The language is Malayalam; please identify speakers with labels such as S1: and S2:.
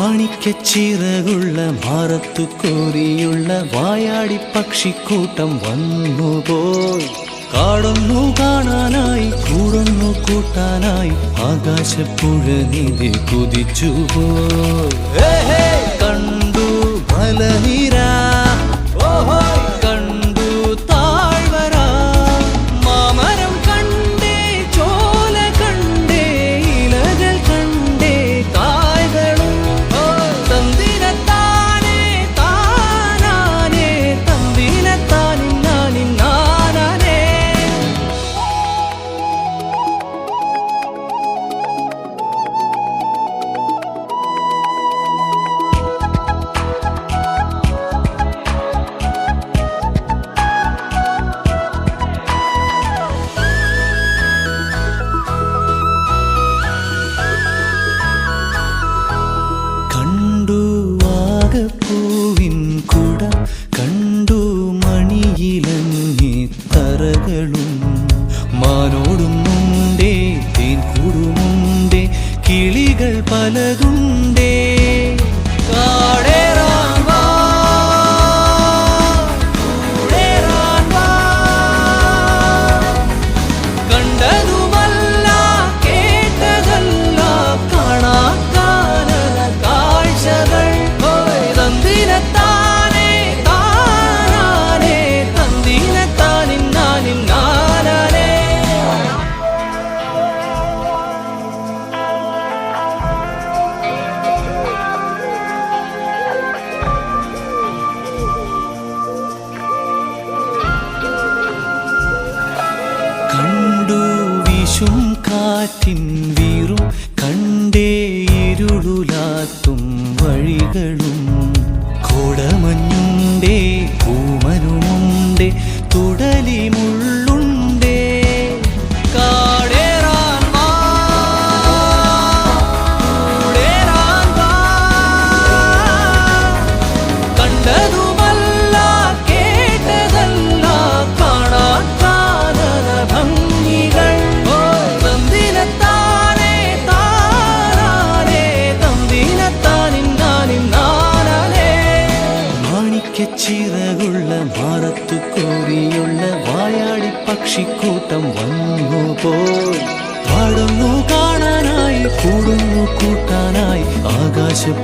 S1: മാണിക്കച്ചിറകുള്ള മാറത്തു കോരിയുള്ള വായാടി പക്ഷിക്കൂട്ടം വന്നുപോയി കാടൊന്നു കാണാനായി കൂടൊന്നു കൂട്ടാനായി ആകാശപ്പുഴ നിധി കുതിച്ചുപോയി കണ്ടു മലനിര. ഓഹോ. കിളികൾ വിഷും കാറ്റിൻ വീറും കണ്ടേ ഇരുളുലാത്തും വഴികളും കോടമഞ്ഞുണ്ടേ പൂമനുമുണ്ടേ തുടലി മുള്ളുണ്ടേറാൻ വാ. കണ്ടതുമല്ല മാണിക്കച്ചിറകുള്ള മാറത്തു കോരിയുള്ള വായാടി പക്ഷിക്കൂട്ടം വന്നു പോയി. കാണാനായി കൂടുന്നു കൂട്ടാനായി ആകാശ